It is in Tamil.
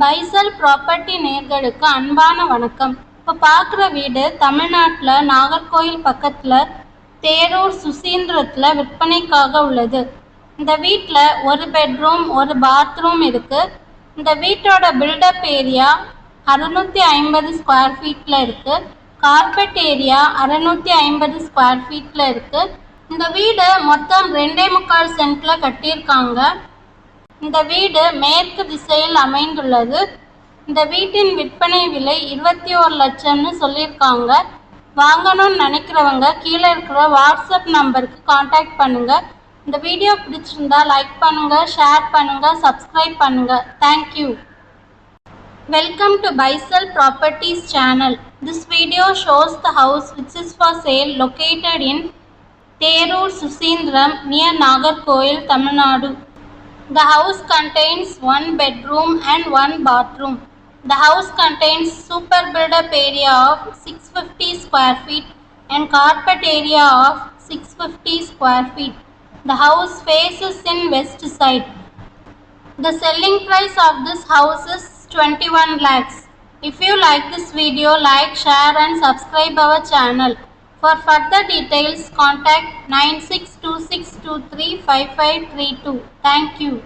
பைசல் ப்ராப்பர்ட்டி நேர்களுக்கு அன்பான வணக்கம். இப்போ பார்க்குற வீடு தமிழ்நாட்டில் நாகர்கோயில் பக்கத்தில் தேரூர் சுசீந்திரத்தில் விற்பனைக்காக உள்ளது. இந்த வீட்டில் ஒரு பெட்ரூம் ஒரு பாத்ரூம் இருக்குது இந்த வீட்டோட பில்டப் ஏரியா அறுநூற்றி ஐம்பது ஸ்கொயர் ஃபீட்டில் இருக்குது கார்பெட் ஏரியா அறநூற்றி ஐம்பது ஸ்கொயர் ஃபீட்டில் இருக்குது இந்த வீடு மொத்தம் ரெண்டே முக்கால் சென்ட்டில் கட்டியிருக்காங்க. இந்த வீடு மேற்கு திசையில் அமைந்துள்ளது. இந்த வீட்டின் விற்பனை விலை இருபத்தி ஒரு லட்சம்னு சொல்லியிருக்காங்க. வாங்கணும்னு நினைக்கிறவங்க கீழே இருக்கிற வாட்ஸ்அப் நம்பருக்கு காண்டாக்ட் பண்ணுங்கள் இந்த வீடியோ பிடிச்சிருந்தா லைக் பண்ணுங்கள் ஷேர் பண்ணுங்கள் சப்ஸ்கிரைப் பண்ணுங்கள் thank you Welcome to Baisal Properties channel. This video shows the house which is for sale located in Terur Susindram near Nagarkoil, Tamil Nadu. The house contains one bedroom and one bathroom. The house contains super build-up area of 650 square feet and carpet area of 650 square feet. The house faces in west side. The selling price of this house is 21 lakhs. If you like this video, like, share and subscribe our channel. For further details, contact 9626235532. Thank you.